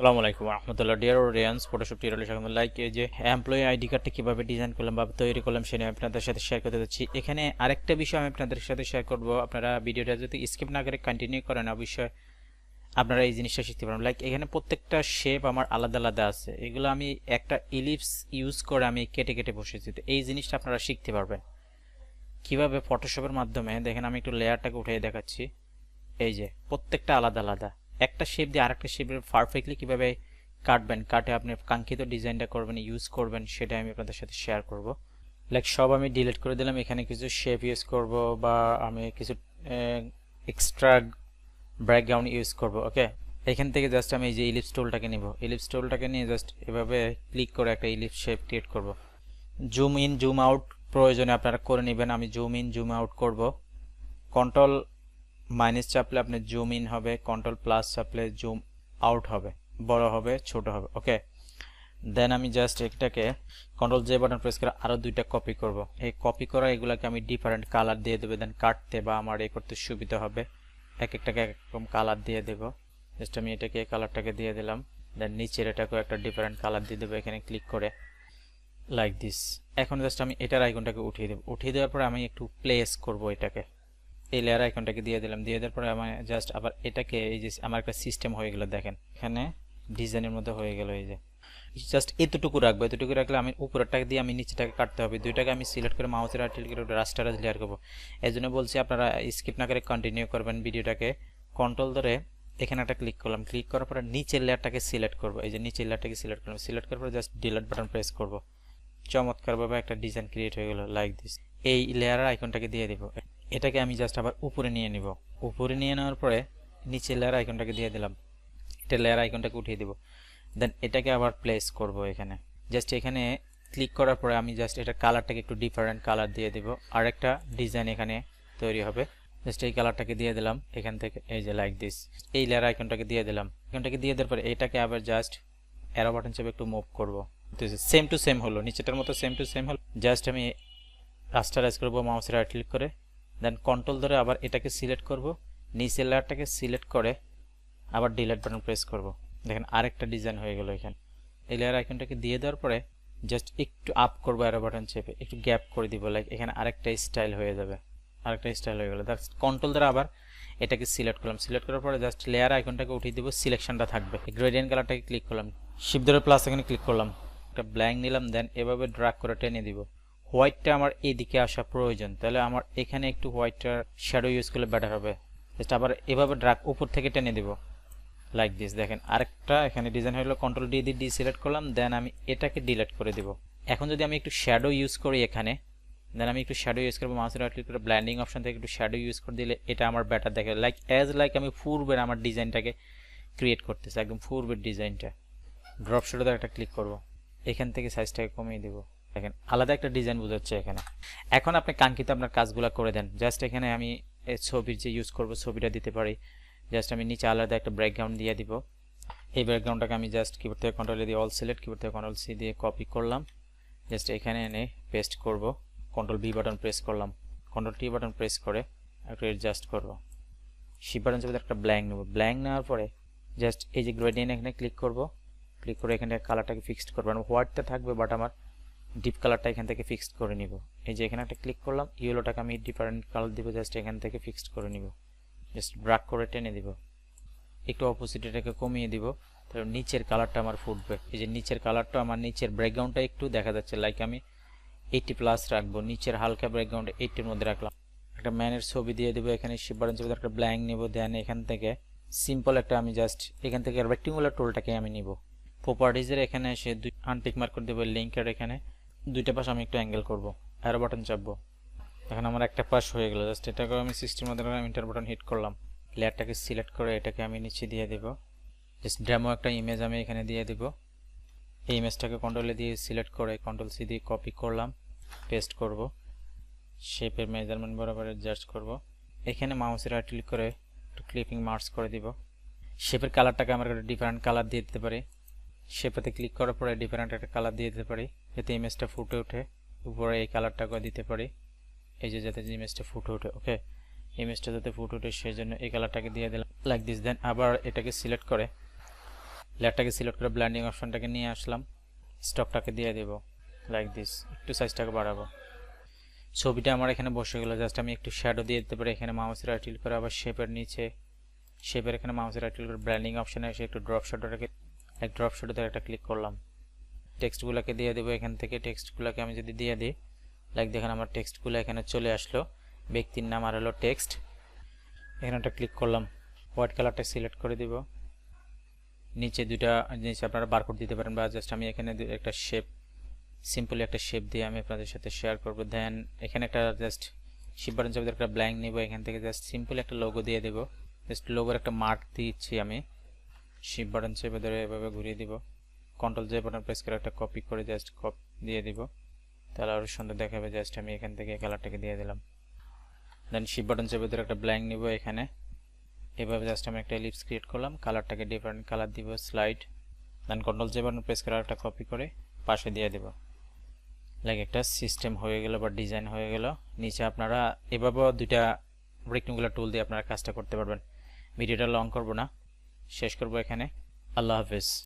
সালামু আলাইকুম রহমতুল্লাহ। ডিয়ার রিয়ান্স ফটোশপ টিউটোরিয়ালে স্বাগত লাইক এই যে এমপ্লয়ি আইডি কার্ডটা কীভাবে ডিজাইন করলাম বা তৈরি করলাম সেটা আমি আপনাদের সাথে শেয়ার করতে যাচ্ছি। এখানে আরেকটা বিষয় আমি আপনাদের সাথে শেয়ার করব। আপনারা ভিডিওটা যদি স্কিপ না করে কন্টিনিউ করেন, অবশ্যই আপনারা এই জিনিসটা শিখতে পারবেন। লাইক এখানে প্রত্যেকটা শেপ আমার আলাদা আলাদা আছে। এগুলো আমি একটা ইলিপস ইউজ করে আমি কেটে কেটে বসেছি। তো এই জিনিসটা আপনারা শিখতে পারবেন। কীভাবে ফটোশপের মাধ্যমে, দেখেন আমি একটু লেয়ারটাকে উঠিয়ে দেখাচ্ছি। এই যে প্রত্যেকটা আলাদা আলাদা। একটা শেপ দিয়ে আরেকটা শেপের পারফেক্টলি কীভাবে কাটবেন, কাটে আপনি কাঙ্ক্ষিত ডিজাইনটা করবেন ইউজ করবেন সেটা আমি আপনাদের সাথে শেয়ার করব। লাইক সব আমি ডিলিট করে দিলাম, এখানে কিছু শেপ ইউজ করব বা আমি কিছু এক্সট্রা ব্যাকগ্রাউন্ড ইউজ করব ওকে এখান থেকে জাস্ট আমি এই যে ইলিপস টুলটাকে নিব। ইলিপস টুলটাকে নিয়ে জাস্ট এভাবে ক্লিক করে একটা ইলিপস শেপ ক্রিয়েট করব। জুম ইন জুম আউট প্রয়োজনে আপনারা করে নেবেন, আমি জুম ইন জুম আউট করব। কন্ট্রোল মাইনাস চাপলে আপনি জুম ইন হবে কন্ট্রোল প্লাস চাপলে জুম আউট হবে, বড় হবে, ছোট হবে ওকে দেন আমি জাস্ট এটাকে কন্ট্রোল জে বাটন প্রেস করে আরও দুইটা কপি করব। এই কপি করা, এগুলোকে আমি ডিফারেন্ট কালার দিয়ে দেবো দেন কাটতে বা আমার এ করতে সুবিধা হবে। এক একটাকে এক কালার দিয়ে দেব। জাস্ট আমি এটাকে কালারটাকে দিয়ে দিলাম। দেন নিচের এটাকেও একটা ডিফারেন্ট কালার দিয়ে দেবো, এখানে ক্লিক করে। লাইক দিস এখন জাস্ট আমি এটার আইকনটাকে উঠিয়ে দেবো। উঠিয়ে দেওয়ার পরে আমি একটু প্লেস করব এটাকে। এই লেয়ার আইকনটাকে দিয়ে দিলাম। দিয়ে দেওয়ার পরে আমি জাস্ট আবার এটাকে এই যে আমার একটা সিস্টেম হয়ে গেল, দেখেন। এখানে ডিজাইনের মধ্যে হয়ে গেল এই যে। জাস্ট এতটুকু রাখব, এতটুকু রাখলে আমি উপরেরটাকে দিয়ে আমি নিচেটাকে কাটতে হবে। দুইটাকে আমি সিলেক্ট করে মাউসের আর্টিল করে রাস্টারাজ লেয়ার করব। এই জন্য বলছি আপনারা স্কিপ না করে কন্টিনিউ করবেন ভিডিওটাকে। কন্ট্রোল ধরে এখানে একটা ক্লিক করলাম। ক্লিক করার পরে নিচের লেয়ারটাকে সিলেক্ট করব। এই যে নিচের লেয়ারটাকে সিলেক্ট করলাম। সিলেক্ট করার পরে জাস্ট ডিলেট বাটন প্রেস করব। চমৎকারভাবে একটা ডিজাইন ক্রিয়েট হয়ে গেল লাইক দিস এই লেয়ারের আইকনটাকে দিয়ে দিব। এটাকে আমি জাস্ট আবার উপরে নিয়ে নিব। উপরে নিয়ে নেওয়ার পরে নিচে লেয়ার আইকনটাকে দিয়ে দিলাম। এটা লেয়ার আইকনটাকে উঠিয়ে দিব। দেন এটাকে আবার প্লেস করব এখানে। জাস্ট এখানে ক্লিক করার পরে আমি জাস্ট এটা কালারটাকে একটু ডিফারেন্ট কালার দিয়ে দিব। আর একটা ডিজাইন এখানে তৈরি হবে। জাস্ট এই কালারটাকে দিয়ে দিলাম। এখান থেকে এই যে লাইক দিস এই লেয়ার আইকনটাকে দিয়ে দিলাম। আইকনটাকে দিয়ে দেওয়ার পরে এটাকে আবার জাস্ট অ্যারো বাটন চেপে একটু মুভ করব। সেম টু সেম হলো। নিচেটার মতো সেম টু সেম হলো। জাস্ট আমি রাস্টারাইজ করব মাউসের রাইট ক্লিক করে। দেন কন্ট্রোল ধরে আবার এটাকে সিলেক্ট করব। নিচের লেয়ারটাকে সিলেক্ট করে আবার ডিলেট বাটন প্রেস করব। দেখেন আরেকটা ডিজাইন হয়ে গেল এখানে। এই লেয়ার আইকনটাকে দিয়ে দেওয়ার পরে জাস্ট একটু আপ করব অ্যারো বাটন চেপে, একটু গ্যাপ করে দিব লাইক এখানে আরেকটা স্টাইল হয়ে যাবে। আরেকটা স্টাইল হয়ে গেল। দ্যাটস কন্ট্রোল ধরে আবার এটাকে সিলেক্ট করলাম। সিলেক্ট করার পরে জাস্ট লেয়ার আইকনটাকে উঠিয়ে দিব সিলেকশনটা থাকবে। গ্রেডিয়েন্ট কালারটাকে ক্লিক করলাম। শিপ ধরে প্লাস এখানে ক্লিক করলাম। একটা ব্ল্যাঙ্ক নিলাম দেন এভাবে ড্রাগ করে টেনে দিব। হোয়াইটটা আমার এদিকে আসা প্রয়োজন। তাহলে আমার এখানে একটু হোয়াইটটার শ্যাডো ইউজ করলে বেটার হবে। জাস্ট আবার এভাবে ড্রাগ উপর থেকে টেনে দিব। লাইক দিস দেখেন। আরেকটা, এখানে ডিজাইন হলো কন্ট্রোল ডি দিয়ে ডি সিলেক্ট করলাম দেন আমি এটাকে ডিলেট করে দিব। এখন যদি আমি একটু শ্যাডো ইউজ করি এখানে দেন আমি একটু শ্যাডো ইউজ করব মাউসের ক্লিক করে ব্ল্যান্ডিং অপশন থেকে একটু শ্যাডো ইউজ করে দিলে এটা আমার বেটার দেখে। লাইক অ্যাজ লাইক আমি পূর্বের আমার ডিজাইনটাকে ক্রিয়েট করতেছি, একদম পূর্বের ডিজাইনটা ড্রপ শ্যাডোতে একটা ক্লিক করব। এখান থেকে সাইজটাকে কমিয়ে দিব। দেখেন, আলাদা একটা ডিজাইন বোঝাচ্ছে এখানে। এখন আপনি কাঙ্ক্ষিত আপনার কাজগুলো করে দেন। জাস্ট এখানে আমি ছবির যে ইউজ করব, ছবিটা দিতে পারি। জাস্ট আমি নিচে আলাদা একটা ব্যাকগ্রাউন্ড দিয়ে দিব। এই ব্যাকগ্রাউন্ডটাকে আমি জাস্ট কিবোর্ড থেকে কন্ট্রোল দিয়ে অল সিলেক্ট কিবোর্ড থেকে কন্ট্রোল সি দিয়ে কপি করলাম। জাস্ট এখানে এনে পেস্ট করব। কন্ট্রোল বি বাটন প্রেস করলাম। কন্ট্রোল টি বাটন প্রেস করে একটু অ্যাডজাস্ট করব। শিপ বাটন চেপে একটা ব্ল্যাঙ্ক নেব। ব্ল্যাঙ্ক নেওয়ার পরে জাস্ট এই যে গ্রেডিয়েন্ট এখানে ক্লিক করব। ক্লিক করে এখানে কালারটাকে ফিক্সড করব। হোয়াইটটা থাকবে বাট আমার ডিপ কালারটা এখান থেকে ফিক্সড করে নিব। এই যে এখানে একটা ক্লিক করলাম ইয়েলোটাকে আমি ডিফারেন্ট কালার দিব জাস্ট এখান থেকে ফিক্সড করে নিব। জাস্ট ব্রাক করে টেনে দিব। একটু অপোজিট এটাকে কমিয়ে দিব, তাহলে নিচের কালারটা আমার ফুটবে। এই যে নিচের কালারটা আমার নিচের ব্যাকগ্রাউন্ডটা একটু দেখা যাচ্ছে লাইক আমি এইটি প্লাস রাখব। নিচের হালকা ব্যাকগ্রাউন্ড এইটির মধ্যে রাখলাম। একটা ম্যানের ছবি দিয়ে দেবো, এখানে শিববারন ছবি একটা ব্ল্যাঙ্ক নেব দেন এখান থেকে সিম্পল একটা আমি জাস্ট এখান থেকে রেক্টিঙ্গুলার টোলটাকে আমি নিব। প্রপার্টিজের এখানে এসে দুই আনটিক মার্ক করে দেবো লিঙ্কের এখানে। দুইটা পাশ আমি একটু অ্যাঙ্গেল করব অ্যারো বাটন চাপবো। এখন আমার একটা পাশ হয়ে গেল জাস্ট এটাকে আমি সিস্টেম মধ্যে আমি ইন্টার বাটন হিট করলাম। লেয়ারটাকে সিলেক্ট করে এটাকে আমি নিচে দিয়ে দেব। জাস্ট ড্যামো একটা ইমেজ আমি এখানে দিয়ে দেব। এই ইমেজটাকে কন্ট্রোলে দিয়ে সিলেক্ট করে কন্ট্রোল সি দিয়ে কপি করলাম পেস্ট করব। শেপের মেজারমেন্ট বরাবর অ্যাডজাস্ট করব। এখানে মাউসের ক্লিক করে একটু ক্লিপিং মার্কস করে দিব। শেপের কালারটাকে আমরা একটা ডিফারেন্ট কালার দিয়ে দিতে পারি। শেপেতে ক্লিক করার পরে ডিফারেন্ট একটা কালার দিয়ে দিতে পারি। যাতে ইমেজটা ফুটে ওঠে। উপরে এই কালারটাকে দিতে পারি। এই যে যাতে ইমেজটা ফুটে ওঠে ওকে ইমেজটা যাতে ফুটে ওঠে, সেই জন্য এই কালারটাকে দিয়ে দিলাম। লাইক দিস দেন আবার এটাকে সিলেক্ট করে। লেয়ারটাকে সিলেক্ট করে ব্ল্যান্ডিং অপশনটাকে নিয়ে আসলাম। স্টকটাকে দিয়ে দেব। লাইক দিস একটু সাইজটাকে বাড়াবো। ছবিটা আমার এখানে বসে গেল। জাস্ট আমি একটু শ্যাডো দিয়ে দিতে পারি। এখানে মাউসের রাইট করে আবার শেপের নিচে। শেপের এখানে মাউসের রাইট করে ব্র্যান্ডিং অপশনে এসে একটু ড্রপ শ্যাডোটাকে এক ড্রপ শ্যাডোতে একটা ক্লিক করলাম। টেক্সটগুলোকে দিয়ে দেবো এখান থেকে। টেক্সটগুলোকে আমি যদি দিয়ে দিই লাইক দেখেন আমার টেক্সটগুলো এখানে চলে আসলো। ব্যক্তির নাম আর হলো টেক্সট এখানে একটা ক্লিক করলাম। হোয়াইট কালারটা সিলেক্ট করে দিব। নিচে দুটা জিনিস আপনারা বারকোড দিতে পারেন বা জাস্ট আমি এখানে একটা শেপ সিম্পলি একটা শেপ দিয়ে আমি আপনাদের সাথে শেয়ার করব। দেন এখানে একটা জাস্ট বাটন চাপে একটা ব্ল্যাঙ্ক নিব। এখান থেকে জাস্ট সিম্পল একটা লোগো দিয়ে দেবো। জাস্ট লোগোর একটা মার্ক দিচ্ছি আমি। শিপ বাটন চেপে ধরে এভাবে ঘুরিয়ে দিব। কন্ট্রোল জে বাটন প্রেস করে একটা কপি করে জাস্ট কপ দিয়ে দিব। তাহলে আরও সুন্দর দেখাবে জাস্ট আমি এখান থেকে কালারটাকে দিয়ে দিলাম। দেন শিপ বাটন চেপে ধরে একটা ব্ল্যাঙ্ক নিব এখানে। এভাবে জাস্ট আমি একটা লিপস ক্রিয়েট করলাম কালারটাকে ডিফারেন্ট কালার দিব slide then control J button press করে একটা কপি করে পাশে দিয়ে দেব। লাইক একটা সিস্টেম হয়ে গেল বা ডিজাইন হয়ে গেল। নিচে আপনারা এভাবেও দুইটা রেক্টেঙ্গুলার টুল দিয়ে আপনারা কাজটা করতে পারবেন। ভিডিওটা লং করব না। শেষ করব এখানে। আল্লাহ হাফেজ।